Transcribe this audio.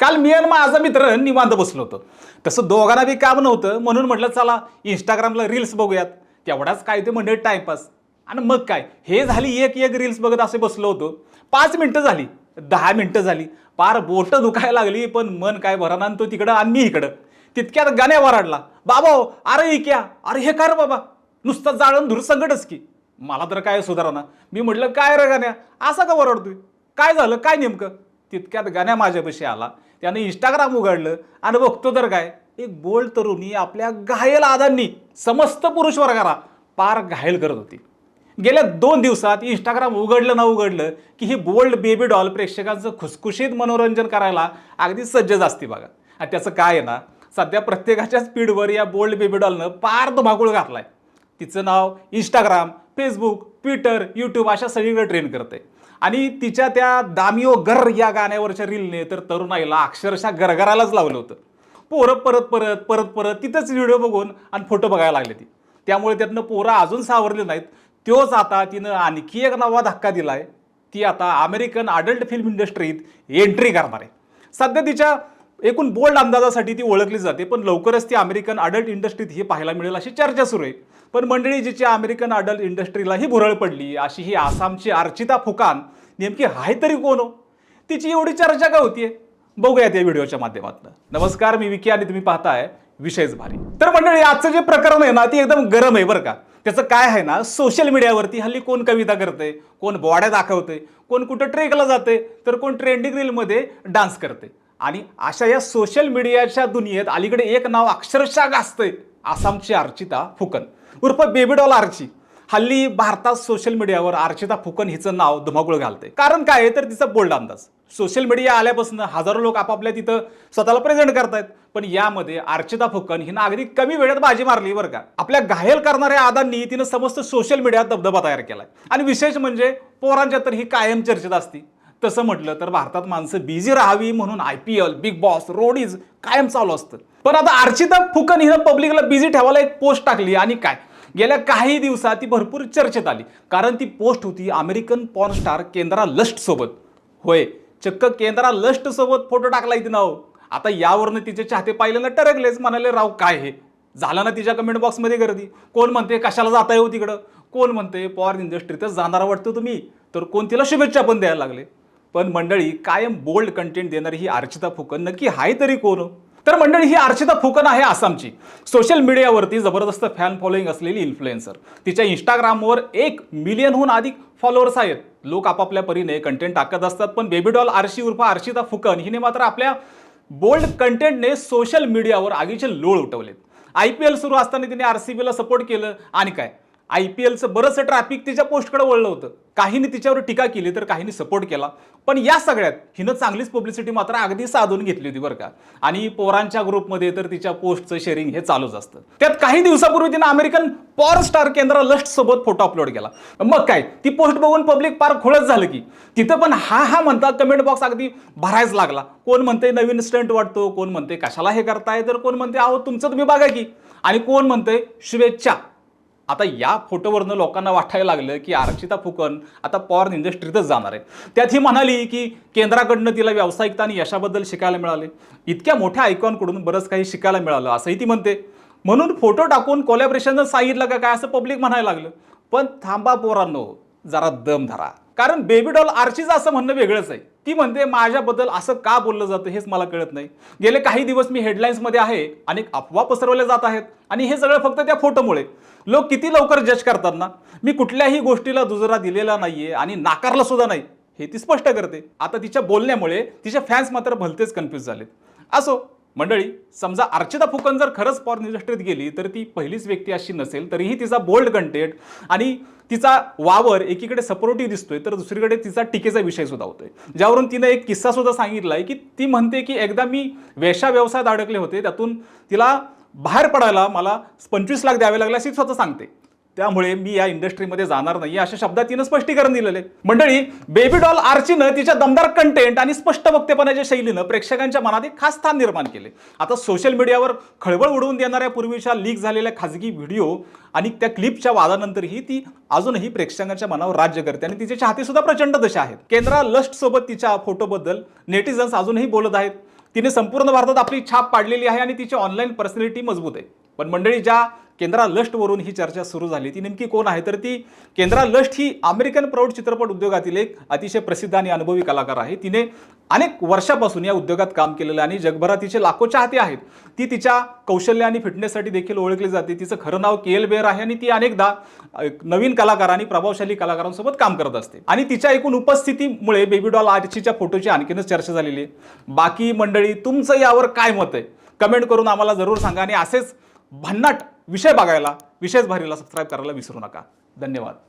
काल मी आणि माझा मित्र निवांत बसलो होतो. तसं दोघांना बी काम नव्हतं म्हणून म्हटलं चला इंस्टाग्रामला रील्स बघूयात. तेवढाच काय ते म्हणजे टाइमपास आणि मग काय? हे झाली एक एक रील्स बघत असे बसलो होतो. पाच मिनटं झाली दहा मिनटं झाली. पार बोटं दुखायला लागली पण मन काय भराना तो तिकडं आणि मी इकडं. तितक्यात गाण्या वराडला. बाबा अरे इक्या अरे हे काय रे बाबा? नुसतं जाळून धुर संकटच की. मला तर काय सुधारणा. मी म्हटलं काय रे गाण्या? असा का वरडतोय? काय झालं? काय नेमकं? तितक्यात गाण्या माझ्यापाशी आला. त्यानं इंस्टाग्राम उघडलं आणि बघतो तर काय एक बोल्ड तरुणी आपल्या घायल आदांनी समस्त पुरुष वर्गाला पार घायल करत होती. गेल्या दोन दिवसात इंस्टाग्राम उघडलं ना उघडलं की ही बोल्ड बेबी डॉल प्रेक्षकांचं खुसखुशीत मनोरंजन करायला अगदी सज्जच असते बघा. आणि त्याचं काय आहे ना सध्या प्रत्येकाच्या स्पीडवर या बोल्ड बेबी डॉलनं पार धुमाकूळ घातलाय. तिचं नाव इंस्टाग्राम फेसबुक ट्विटर यूट्यूब अशा सगळीकडे ट्रेन करते आणि तिच्या त्या दामिओ गर या गाण्यावरच्या रीलने तर तरुणाईला अक्षरशः गरगरालाच लावलं होतं. पोरं परत परत परत परत तिथंच व्हिडिओ बघून आणि फोटो बघायला लागले ती. त्यामुळे त्यातनं पोरं अजून सावरले नाहीत. त्योच आता तिनं आणखी एक नवा धक्का दिलाय. ती आता अमेरिकन अडल्ट फिल्म इंडस्ट्रीत एंट्री करणार आहे. सध्या तिच्या एकूण बोल्ड अंदाजासाठी ती ओळखली जाते पण लवकरच ती अमेरिकन अडल्ट इंडस्ट्रीत ही पाहायला मिळेल अशी चर्चा सुरू आहे. पण मंडळी जिची अमेरिकन अडल्ट इंडस्ट्रीला ही भुरळ पडली अशी ही आसामची अर्चिता फुकान नेमकी आहे तरी कोण हो? तिची एवढी चर्चा का होतीये? बघूयात या व्हिडिओच्या माध्यमातून. नमस्कार मी विकी आणि तुम्ही पाहताय विषयच भारी. तर मंडळी आजचं जे प्रकरण आहे ना ते एकदम गरम आहे बरं का. त्याचं काय आहे ना सोशल मीडियावरती हल्ली कोण कविता करते कोण बॉड्या दाखवते कोण कुठं ट्रेकला जाते तर कोण ट्रेंडिंग रीलमध्ये डान्स करते आणि अशा या सोशल मीडियाच्या दुनियेत अलीकडे एक नाव अक्षरशः गाजतंय आसामची अर्चिता फुकन. उर्फ बेबी डॉल आर्ची. हल्ली भारतात सोशल मीडियावर अर्चिता फुकन हिचं नाव धुमाकूळ घालते कारण काय आहे? तर तिचा बोल्ड अंदाज. सोशल मीडिया आल्यापासून हजारो लोक आपापल्या तिथं स्वतःला प्रेझेंट करतायत. पण यामध्ये अर्चिता फुकन हिनं अगदी कमी वेळेत बाजी मारली बरं का. आपल्या घायल करणाऱ्या आदांनी तिनं समस्त सोशल मीडियात दबदबा तयार केलाय. आणि विशेष म्हणजे पोरांच्या तर ही कायम चर्चेत असती. तसं म्हटलं तर भारतात माणसं बिझी राहावी म्हणून I P L big boss Roadies कायम चालू असतं. पण आता अर्चिता फुकन हिनं पब्लिकला बिझी ठेवायला एक पोस्ट टाकली आणि काय? गेल्या काही दिवसात ती भरपूर चर्चेत आली. कारण ती पोस्ट होती अमेरिकन पॉर्नस्टार केंद्रा लस्टसोबत होय चक्क केंद्रा लस्ट सोबत फोटो टाकला इथे नाव आता यावरनं तिचे चाहते पाहिले ना टरकलेच म्हणाले राव काय हे? झालं ना तिच्या कमेंट बॉक्समध्ये गर्दी. कोण म्हणते कशाला जाताय हो तिकडं? कोण म्हणते पॉर्न इंडस्ट्रीतच जाणार वाटतं तुम्ही. तर कोण तिला शुभेच्छा पण द्यायला लागले. पण मंडळी कायम बोल्ड कंटेंट देणारी ही अर्चिता फुकन नक्की आहे तरी कोण? तर मंडळी ही अर्चिता फुकन आहे आसामची. सोशल मीडियावरती जबरदस्त फॅन फॉलोईंग असलेली इन्फ्लुएन्सर तिच्या इंस्टाग्रामवर एक मिलियनहून अधिक फॉलोअर्स आहेत. लोक आपापल्या परीने कंटेंट टाकत असतात पण बेबी डॉल आरशी उर्फ अर्चिता फुकन हिने मात्र आपल्या बोल्ड कंटेंटने सोशल मीडियावर आगीचे लोळ उठवलेत. आय पी एल सुरू असताना तिने आर सी बीला सपोर्ट केलं आणि काय? आय पी एलचं बरंचसं ट्रॅफिक तिच्या पोस्टकडे वळलं होतं. काहींनी तिच्यावर टीका केली तर काहींनी सपोर्ट केला. पण या सगळ्यात हिनं चांगलीच पब्लिसिटी मात्र अगदी साधून घेतली होती बरं का. आणि पोरांच्या ग्रुपमध्ये तर तिच्या पोस्टचं शेअरिंग हे चालूच असतं. त्यात काही दिवसापूर्वी तिनं American porn star Kendra Lust सोबत फोटो अपलोड केला. मग काय ती पोस्ट बघून पब्लिक पार खुळच झालं की. तिथं पण हा हा म्हणता कमेंट बॉक्स अगदी भरायच लागला. कोण म्हणते नवीन स्टंट वाटतो कोण म्हणते कशाला हे करताय तर कोण म्हणते अहो तुमचं तुम्ही बघा की. आणि कोण म्हणते शुभेच्छा. आता या फोटोवरनं लोकांना वाटायला लागलं की अर्चिता फुकन आता पॉर्न इंडस्ट्रीतच जाणार आहे. त्यात ही म्हणाली की केंद्राकडनं तिला व्यावसायिकता आणि यशाबद्दल शिकायला मिळाले. इतक्या मोठ्या आयकॉनकडून बरंच काही शिकायला मिळालं असंही ती म्हणते. म्हणून फोटो टाकून कोलॅबरेशन सांगितलं का काय असं पब्लिक म्हणायला लागलं. पण थांबा पोरांनो जरा दम धरा. कारण बेबी डॉल आर्चीचं असं म्हणणं वेगळंच आहे. ती म्हणते माझ्याबद्दल असं का बोललं जातं हेच मला कळत नाही. गेले काही दिवस मी हेडलाईन्समध्ये आहे अनेक अफवा पसरवल्या जात आहेत आणि हे सगळं फक्त त्या फोटोमुळे लोक किती लवकर जज करतात ना? मी कुठल्याही गोष्टीला दुजरा दिलेला नाहीये आणि नाकारला सुद्धा नाही. हे ती स्पष्ट करते. आता तिच्या बोलण्यामुळे तिच्या फॅन्स मात्र भलतेच कन्फ्यूज झालेत. असो मंडळी समजा अर्चिता फुकन जर खरंच पॉर्न इंडस्ट्रीत गेली तर ती पहिलीच व्यक्ती अशी नसेल तरीही तिचा बोल्ड कंटेंट आणि तिचा वावर एकीकडे सपोर्टिव्ह दिसतोय तर दुसरीकडे तिचा टीकेचा विषय सुद्धा होतोय. ज्यावरून तिनं एक किस्सा सुद्धा सांगितलाय की ती म्हणते की एकदा मी वेशा व्यवसायात अडकले होते त्यातून तिला बाहेर पडायला मला पंचवीस लाख द्यावे लागले अशी स्वतः सांगते. त्यामुळे मी या इंडस्ट्रीमध्ये जाणार नाही अशा शब्दात तिनं स्पष्टीकरण दिलेलं आहे. मंडळी बेबी डॉल आर्चीनं तिच्या दमदार कंटेंट आणि स्पष्ट वक्तेपणाच्या शैलीनं प्रेक्षकांच्या मनात एक खास स्थान निर्माण केले आता सोशल मीडियावर खळबळ उडवून देणाऱ्या पूर्वीच्या लीक झालेल्या खाजगी व्हिडिओ आणि त्या क्लिपच्या वादानंतरही ती अजूनही प्रेक्षकांच्या मनावर राज्य करते आणि तिचे चाहते सुद्धा प्रचंड दशा आहेत. केंद्रा लस्टसोबत तिच्या फोटोबद्दल नेटिझन्स अजूनही बोलत आहेत. तिने संपूर्ण भारतात आपली छाप पाडलेली आहे आणि तिची ऑनलाईन पर्सनॅलिटी मजबूत आहे. पण मंडळी ज्या केंद्रा लष्टवरून ही चर्चा सुरू झाली. ती नेमकी कोण आहे? तर ती केंद्रा लष्ट ही अमेरिकन प्रौढ चित्रपट उद्योगातील एक अतिशय प्रसिद्ध आणि अनुभवी कलाकार आहे. तिने अनेक वर्षापासून या उद्योगात काम केलेलं आणि जगभरात तिचे लाखो चाहते आहेत. ती तिच्या कौशल्य आणि फिटनेससाठी देखील ओळखली जाते. तिचं खरं नाव के एल बेअर आहे आणि ती अनेकदा एक नवीन कलाकार आणि प्रभावशाली कलाकारांसोबत काम करत असते. आणि तिच्या एकूण उपस्थितीमुळे बेबी डॉल आर्चीच्या फोटोची आणखीनच चर्चा झालेली आहे. बाकी मंडळी तुमचं यावर काय मत आहे? कमेंट करून आम्हाला जरूर सांगा आणि असेच भन्नाट विषय बघायला विशेष भारीला सबस्क्राईब करायला विसरू नका. धन्यवाद.